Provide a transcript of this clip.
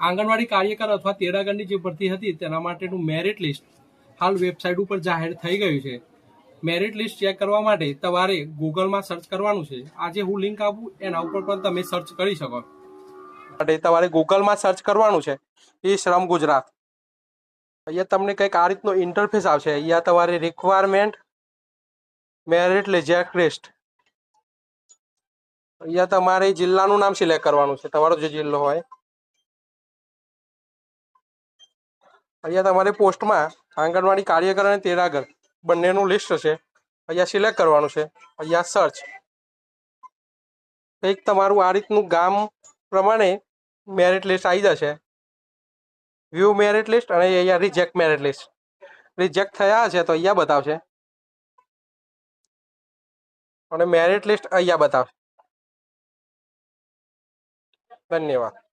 આંગણવાડી કાર્યકર અથવા તેડાગરની જે ભરતી હતી તેના માટેનું મેરિટ લિસ્ટ હાલ વેબસાઇટ ઉપર જાહેર થઈ ગયું છે. મેરિટ લિસ્ટ ચેક કરવા માટે તમારે ગૂગલમાં સર્ચ કરવાનું છે. આજે હું લિંક આપું, એના ઉપર પણ તમે સર્ચ કરી શકો. માટે તમારે ગૂગલમાં સર્ચ કરવાનું છે. એ શ્રમ ગુજરાત. અહીંયા તમને કંઈક આ રીતનો ઇન્ટરફેસ આવશે. અહીંયા તમારે રિક્વાયરમેન્ટ મેરિટ લિજેક્ટ લિસ્ટ અહીંયા તમારે જિલ્લાનું નામ સિલેક્ટ કરવાનું છે. તમારો જે જિલ્લો હોય. અહીંયા તમારે પોસ્ટમાં આંગણવાડી કાર્યકર અને તેરાગર બંનેનું લિસ્ટ છે અહીંયા સિલેક્ટ કરવાનું છે. અહીંયા સર્ચ કંઈક તમારું આ રીતનું ગામ પ્રમાણે મેરિટ લિસ્ટ આવી જશે. વ્યૂ મેરિટ લિસ્ટ અને અહીંયા રિજેક્ટ મેરિટ લિસ્ટ રિજેક્ટ થયા છે તો અહીંયા બતાવશે. અને મેરિટ લિસ્ટ અહીંયા બતાવશે. ધન્યવાદ.